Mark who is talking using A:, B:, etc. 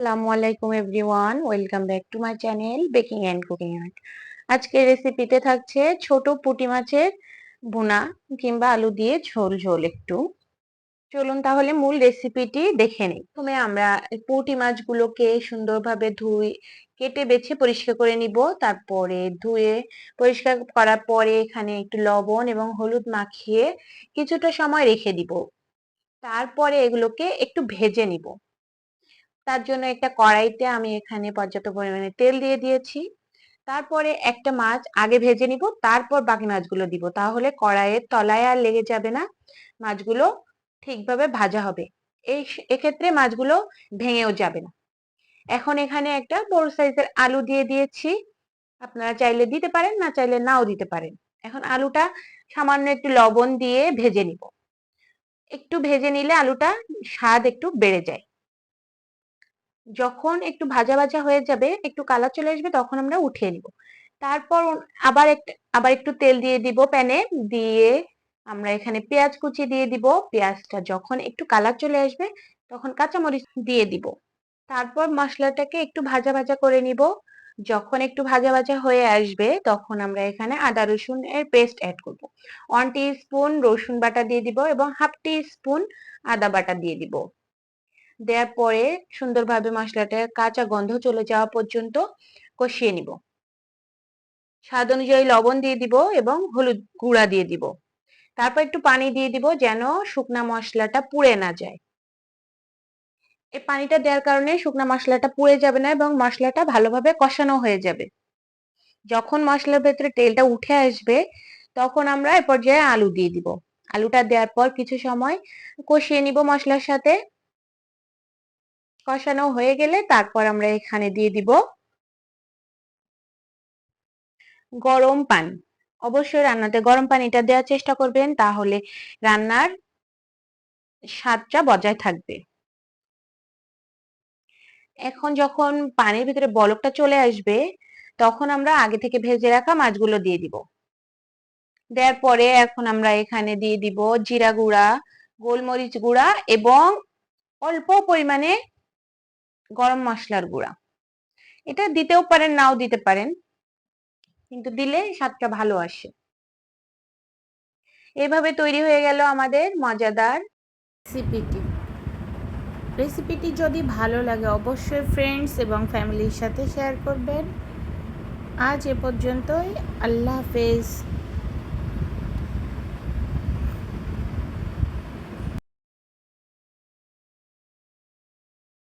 A: আসসালামু আলাইকুম everyone, welcome back to my channel baking and cooking art. আজকের রেসিপিতে থাকছে ছোট পুঁটি মাছের ভুনা কিংবা আলু দিয়ে ঝোল ঝোল একটু। চলুন তাহলে মূল রেসিপিটি দেখে নিই। প্রথমে আমরা পুঁটি মাছগুলোকে সুন্দরভাবে ধুই কেটে বেছে পরিষ্কার করে নিব। তারপরে ধুয়ে পরিষ্কার করার পরে এখানে একটু লবণ এবং হলুদ মাখিয়ে কিছুটা সময় রেখে দিব। তারপরে এগুলোকে একটু ভেজে নিব। তার জন্য একটা কড়াইতে আমি এখানে পর্যাপ্ত পরিমাণে তেল দিয়ে দিয়েছি। তারপরে একটা মাছ আগে ভেজে নিব, তারপর বাকি মাছগুলো দিব। তাহলে কড়াইয়ের তলায় আর লেগে যাবে না, মাছগুলো ঠিকভাবে ভাজা হবে। এই এক্ষেত্রে মাছগুলো ভেঙেও যাবে না। এখন এখানে একটা বড় সাইজের আলু দিয়ে দিয়েছি। আপনারা চাইলে দিতে পারেন, না চাইলে নাও দিতে পারেন। এখন আলুটা সামান্য একটু লবণ দিয়ে ভেজে নিব। একটু ভেজে নিলে আলুটা স্বাদ একটু বেড়ে যায়। যখন একটু ভাজা ভাজা হয়ে যাবে, একটু কালার চলে আসবে, তখন আমরা উঠিয়ে নিব। তারপর আবার একটা আবার একটু তেল দিয়ে দিব প্যানে, দিয়ে আমরা এখানে পেঁয়াজ কুচি দিয়ে দিব। পেঁয়াজটা যখন একটু কালার চলে আসবে, তখন কাঁচামরিচ দিয়ে দিব। তারপর মশলাটাকে একটু ভাজা ভাজা করে নিব। যখন একটু ভাজা ভাজা হয়ে আসবে, তখন আমরা এখানে আদা রসুন এর পেস্ট অ্যাড করব। ওয়ান স্পুন রসুন বাটা দিয়ে দিব এবং হাফ টি স্পুন আদা বাটা দিয়ে দিব। দেওয়ার পরে সুন্দরভাবে মশলাটা কাঁচা গন্ধ চলে যাওয়া পর্যন্ত কষিয়ে নিব। স্বাদ অনুযায়ী লবণ দিয়ে দিব এবং হলুদ গুঁড়া দিয়ে দিব। তারপর একটু পানি দিয়ে দিব যেন শুকনা মশলাটা পুড়ে না যায়। এই পানিটা দেওয়ার কারণে শুকনা মশলাটা পুড়ে যাবে না এবং মশলাটা ভালোভাবে কষানো হয়ে যাবে। যখন মশলার ভেতরে তেলটা উঠে আসবে, তখন আমরা এ পর্যায়ে আলু দিয়ে দিব। আলুটা দেওয়ার পর কিছু সময় কষিয়ে নিব মশলার সাথে। কষানো হয়ে গেলে তারপর আমরা এখানে দিয়ে দিব গরম পানি। অবশ্যই রান্নাতে গরম পানিটা দেওয়ার চেষ্টা করবেন, তাহলে রান্নার স্বাদটা বজায় থাকবে। এখন যখন পানির ভিতরে বলকটা চলে আসবে, তখন আমরা আগে থেকে ভেজে রাখা মাছগুলো দিয়ে দিব। দেওয়ার পরে এখন আমরা এখানে দিয়ে দিব জিরা গুঁড়া, গোলমরিচ গুঁড়া এবং অল্প পরিমাণে গরম মশলার গুঁড়া। এটা দিতেও পারেন, নাও দিতে পারেন। কিন্তু দিলে স্বাদটা ভালো আসে। এভাবে তৈরি হয়ে গেল আমাদের মজাদার
B: রেসিপিটি। রেসিপিটি যদি ভালো লাগে অবশ্যই ফ্রেন্ডস এবং ফ্যামিলির সাথে শেয়ার করবেন। আজ এ পর্যন্তই। আল্লাহ হাফেজ।